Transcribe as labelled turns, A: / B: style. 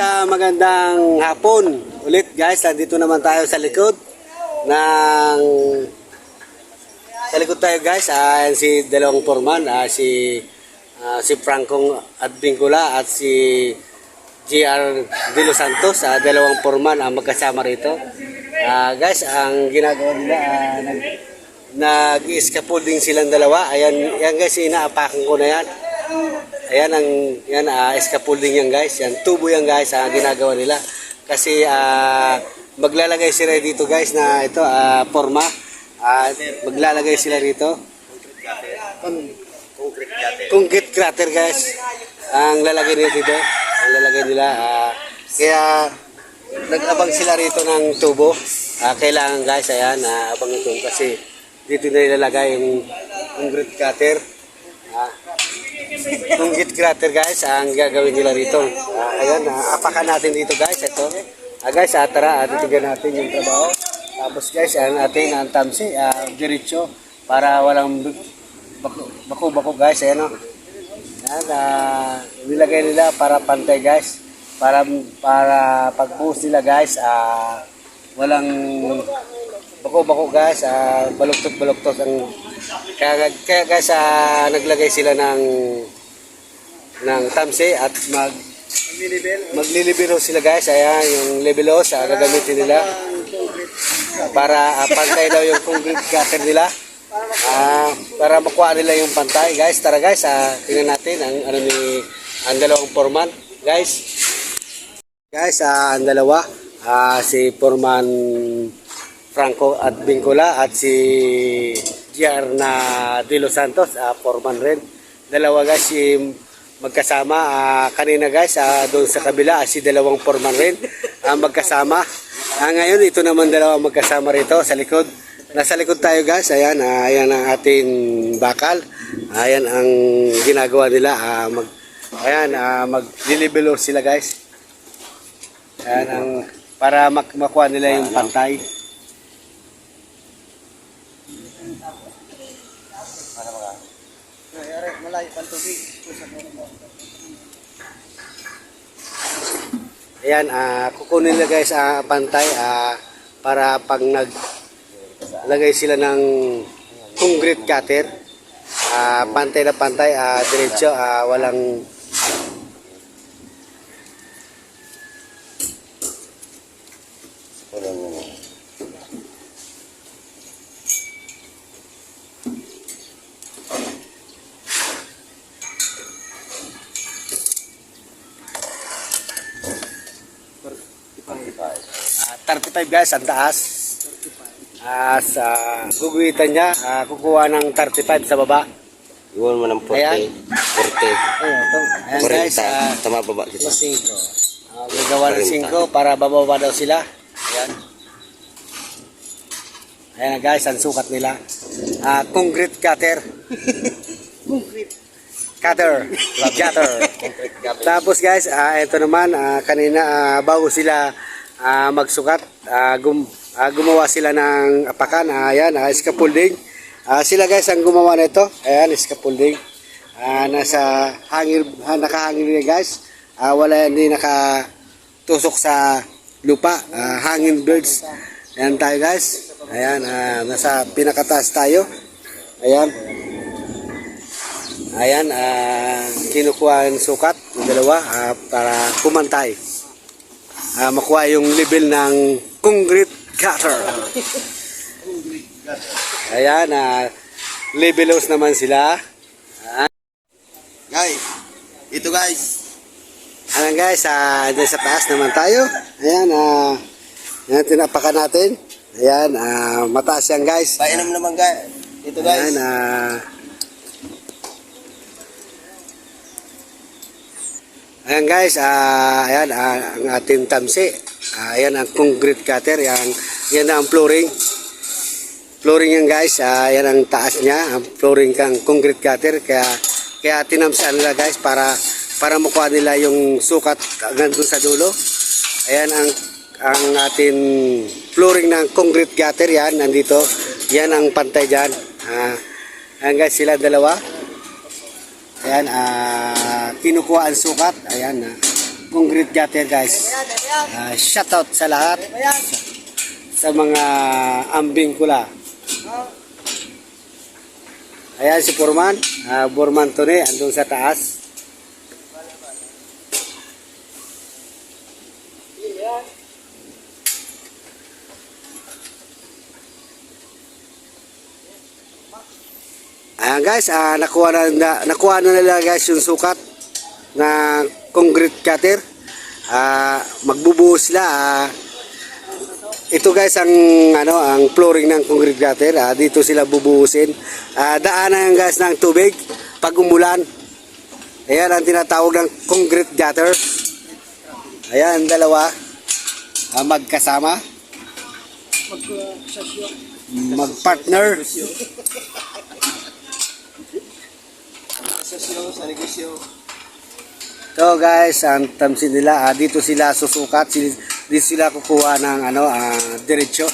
A: Sa magandang hapon ulit guys, nandito naman tayo sa likod ng sa likod tayo guys, ah, ayan si dalawang foreman, ah, si ah, si Francong Advincula at si GR De Los Santos, ah, dalawang foreman ang magkasama rito. Ah, guys, ang ginagawa nila, ah, nag, nag-scaffolding silang dalawa. Ayan, yan guys, inaapakan ko na yan. Ayan ang yan ah, scaffolding yan guys. Yan tubo yan guys ang ginagawa nila. Kasi ah, maglalagay sila dito guys na ito ah, forma. Ah, maglalagay sila dito. Concrete crater guys. Ang lalagay nila dito. Ang lalagay nila ah, kaya nag-abang sila rito ng tubo. Ah, kailangan guys ayan ah, abang ito kasi dito na ilalagay yung concrete cutter. Tunggit crater guys, ang gagawin nila rito. Ah, ayan, ah, apakan natin dito guys. Ito. Ah, guys, ah, tara, ah, titigan natin yung trabaho. Tapos guys, ang atin ang tamsi, ah, diretso para walang bako- bako-bako guys. Ayan o. Yan, ah, nilagay nila para pantay guys. Para para pagbuhos nila guys, ah, walang bako-bako guys, ah, baluktot-baluktot ang kaya, kaya guys, ah, naglagay sila ng ng tamsi at mag maglilibero sila guys. Ayan, yung levelos, ah, gagamitin nila para ah, pantay daw yung concrete gutter nila. Ah, para makuha nila yung pantay. Guys, tara guys, ah, tingnan natin ang ano ni ang dalawang foreman. Guys, guys, ah, ang dalawa, ah, si foreman Franco at Bingcola at si GR na De Los Santos, ah, foreman rin. Dalawa guys, si magkasama. ah, kanina guys, ah, doon sa kabila, ah, si dalawang foreman rin ah, magkasama. Ah, ngayon, ito naman dalawang magkasama rito sa likod. Nasa likod tayo guys, ayan, ah, ayan ang ating bakal. Ayan ang ginagawa nila. ah, mag, ayan, ah, maglilibelo sila guys. Ayan ang, para mak makuha nila yung pantay. Ayan, ah kukunin nila guys ah, pantay ah, para pag naglagay sila ng concrete cutter, ah, pantay na pantay, ah, diretso, ah, walang ah, 35 guys ang taas. Ah, sa guguhitan niya, ah, kukuha ng 35 sa baba.
B: Iwan mo ng 40.
A: Ayan.
B: 40.
A: Ayan. Ayan guys,
B: 40.
A: ah,
B: Tama pa ba kita?
A: Mas 5. Uh, gagawa ng 5 para bababa daw sila. Ayan. Ayan guys, ang sukat nila. Ah, concrete cutter. concrete cutter. Cutter. Tapos guys, ah, ito naman, ah, kanina ah, bago sila ah, magsukat, ah, gum, ah, gumawa sila ng apakan. Ah, ayan, ah, scaffolding. Ah, sila guys ang gumawa nito. Ayan, scaffolding. Ah, nasa hangin, ah, nakahangin nila guys. Ah, wala hindi nakatusok sa lupa. Ah, hangin birds. Ayan tayo guys. Ayan, ah, nasa pinakataas tayo. Ayan. Ayan, ah, kinukuha ang sukat ng dalawa ah, para kumantay. Ah, makuha yung level ng concrete cutter. Ayan, ah, levelos naman sila.
B: Guys, ito guys.
A: Ayan guys, ah, dyan sa taas naman tayo. Ayan, ah, ayan, tinapakan natin. Ayan, ah, mataas yan guys.
B: Painom naman guys. Ito
A: Ayan,
B: guys.
A: Ayan guys, ah, ayan, ah, ang ating tamsi. Ah, ayan ang concrete cutter. Yan, yan ang flooring. Flooring yan guys. Ah, yan ang taas niya. Ang flooring kang concrete cutter. Kaya, kaya tinamsaan nila guys para para makuha nila yung sukat hanggang sa dulo. Ayan ang ang ating flooring ng concrete gutter yan nandito. Yan ang pantay diyan. Ah, ayan guys sila dalawa. Ayan ah kinukuha ang sukat. Ayan ah. concrete gutter guys. Ah, shout out sa lahat. Sa, sa mga ambing kula. Ayan si Forman. Ah, Forman to ni, andun sa taas. Ayan guys, ah, nakuha na, na nakuha na nila guys yung sukat na concrete cutter. Ah, magbubuhos sila. ah. ito guys ang ano ang flooring ng concrete cutter. Ah, dito sila bubuhusin. Ah, daanan guys ng tubig pag umulan. Ayan ang tinatawag ng concrete gutter. Ayan, dalawa. Ah, magkasama. Magpartner.
B: Sa.
A: So guys, ang tamsin nila, ah, dito sila susukat, dito sila kukuha ng ano, ah, diretsyo.